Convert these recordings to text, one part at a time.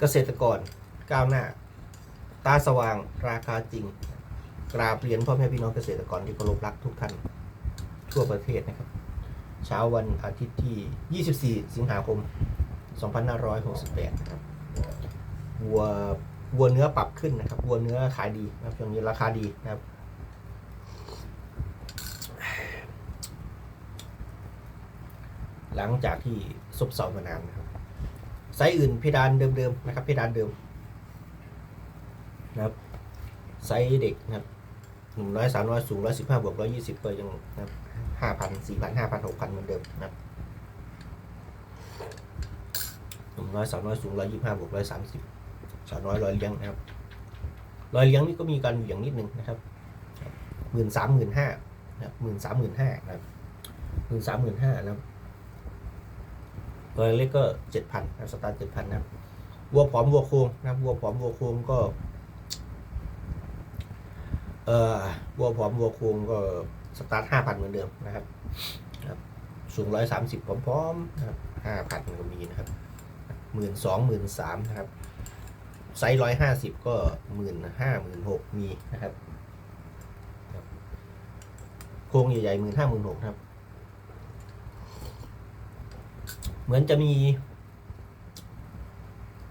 เกษตรกรก้าวหน้า ตาสว่างราคาจริง กราบเรียนพ่อแม่พี่น้องเกษตรกรที่เคารพรักทุกท่านทั่วประเทศนะครับ เช้าวันอาทิตย์ที่ 24 สิงหาคม 2568นะครับวัววัวเนื้อปรับขึ้นนะครับวัวเนื้อขายดีนะครับช่วงนี้ราคาดีนะครับหลังจากที่ซบเซามานานนะครับ ไซส์อื่นเพดานเดิมๆนะครับเพดานเดิมนะครับไซส์เด็กนะครับหนุ่มน้อยสาวน้อยสูงร้อยสิบห้าบวกร้อยยี่สิบก็ยังนะครับห้าพันสี่พันห้าพันหกพันเหมือนเดิมนะครับหนุ่มน้อยสาวน้อยสูงร้อยยี่ห้าบวกร้อยสามสิบสาวน้อยร้อยเลี้ยงนะครับร้อยเลี้ยงนี่ก็มีการเหวี่ยงนิดนึงนะครับหมื่นสามหมื่นห้านะครับหมื่นสามหมื่นห้านะครับหมื่นสามหมื่นห้านะครับ ตัวเล็กก็เจ็ดพันนะสตาร์เจ็ดพันนะวัวัวผอมวัวโคงนะวัวัวผอมวัวโคงก็เอ่อวัวผอมวัวโคงก็สตาร์ทห้าพันเหมือนเดิมนะครับครับสูงร้อยสามสิบพร้อมๆนะครับห้าพันก็มีนะครับหมื่นสองหมื่นสามนะครับไซส์ร้อยห้าสิบก็หมื่นห้าหมื่นหกมีนะครับครับโครงใหญ่ๆหมื่นห้าหมื่นหกครับ เหมือนจะมี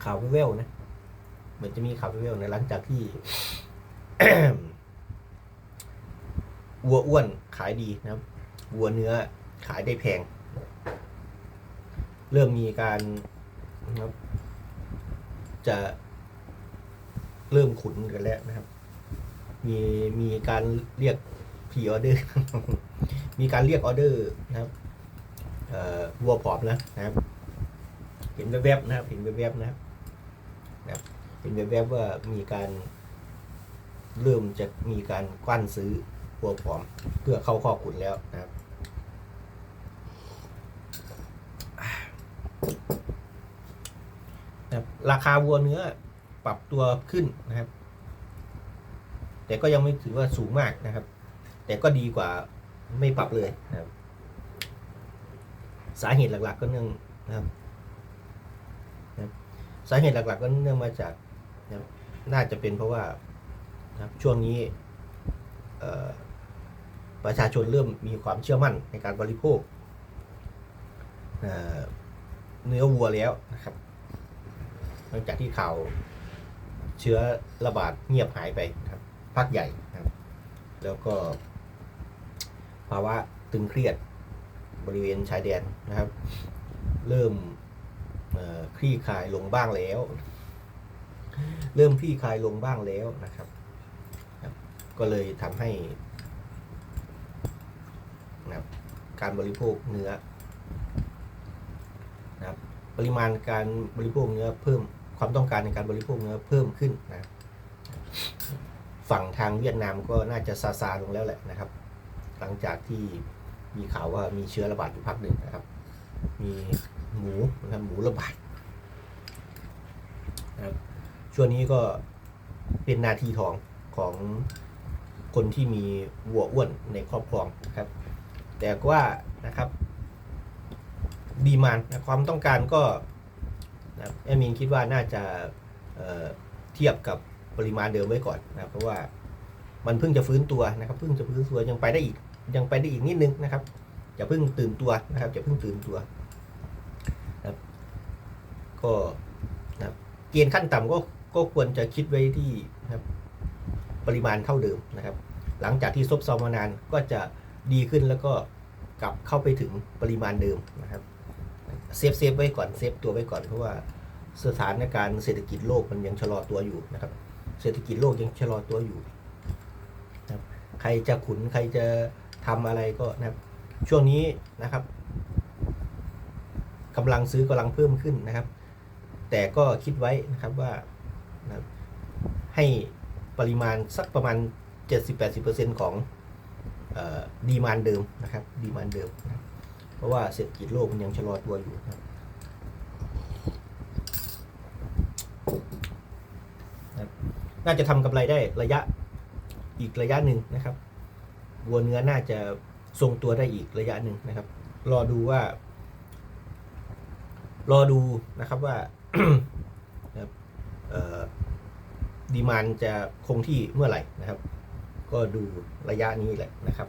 ข่าวแว่วๆนะ เหมือนจะมีข่าวแว่วๆนะหลังจากที่วัวอ้วนขายดีนะครับ วัวเนื้อขายได้แพง เริ่มมีการนะครับ จะเริ่มขุนกันแล้วนะครับ มีมีการเรียกพีออเดอร์ มีการเรียกออเดอร์นะครับ วัวผอมนะนะครับ เห็นแวบๆนะครับ เห็นแวบๆนะครับนะครับเห็นแวบๆว่ามีการเริ่มจะมีการกว้านซื้อวัวผอมเพื่อเข้าข้อขุนแล้วนะครับนะครับราคาวัวเนื้อปรับตัวขึ้นนะครับ แต่ก็ยังไม่ถือว่าสูงมากนะครับ แต่ก็ดีกว่าไม่ปรับเลยนะครับ สาเหตุหลัก ๆ ก็เนื่องนะครับสาเหตุหลัก ๆ ก็เนื่องมาจากนะครับน่าจะเป็นเพราะว่านะช่วงนี้ประชาชนเริ่มมีความเชื่อมั่นในการบริโภคเนื้อวัวแล้วนะครับหลังจากที่ข่าวเชื้อระบาดเงียบหายไปครับพักใหญ่นะครับ แล้วก็ภาวะตึงเครียด บริเวณชายแดนนะครับ เริ่มคลี่คลายลงบ้างแล้ว เริ่มคลี่คลายลงบ้างแล้วนะครับ ก็เลยทำให้นะครับการบริโภคเนื้อนะครับปริมาณการบริโภคเนื้อเพิ่มความต้องการในการบริโภคเนื้อเพิ่มขึ้นนะฝั่งทางเวียดนามก็น่าจะซาซาลงแล้วแหละนะครับ หลังจากที่ มีข่าวว่ามีเชื้อระบาดอยู่พักหนึ่งนะครับ มีหมูนะครับหมูระบาดนะครับช่วงนี้ก็เป็นนาทีทองของคนที่มีวัวอ้วนในครอบครองนะครับ แต่ว่านะครับดีมานนะความต้องการก็นะครับแอมินคิดว่าน่าจะเเทียบกับปริมาณเดิมไว้ก่อนนะครับเพราะว่ามันเพิ่งจะฟื้นตัวนะครับเพิ่งจะฟื้นตัวยังไปได้อีก ยังไปได้อีกนิดนึงนะครับอย่าเพิ่งตื่นตัวนะครับอย่าเพิ่งตื่นตัวนะครับก็นะครับเกณฑ์ขั้นต่ำก็ก็ควรจะคิดไว้ที่นะครับปริมาณเท่าเดิมนะครับ หลังจากที่ซบเซามานานก็จะดีขึ้นแล้วก็กลับเข้าไปถึงปริมาณเดิมนะครับเซฟเซฟไว้ก่อนเซฟตัวไว้ก่อนเพราะว่าสถานการณ์เศรษฐกิจโลกมันยังชะลอตัวอยู่นะครับ เศรษฐกิจโลกยังชะลอตัวอยู่นะครับใครจะขุนใครจะ ทำอะไรก็นะครับช่วงนี้นะครับกำลังซื้อกำลังเพิ่มขึ้นนะครับ แต่ก็คิดไว้นะครับว่านะให้ปริมาณสักประมาณ 70-80%ของดีมานเดิมนะครับดีมานเดิมนะเพราะว่าเศรษฐกิจโลกมันยังชะลอตัวอยู่นะครับนะครับน่าจะทำกำไรได้ระยะอีกระยะหนึ่งนะครับ วัวเนื้อน่าจะทรงตัวได้อีกระยะหนึ่งนะครับ รอดูว่า รอดูนะครับว่าดีมานจะคงที่เมื่อไหร่นะครับ ก็ดูระยะนี้แหละนะครับ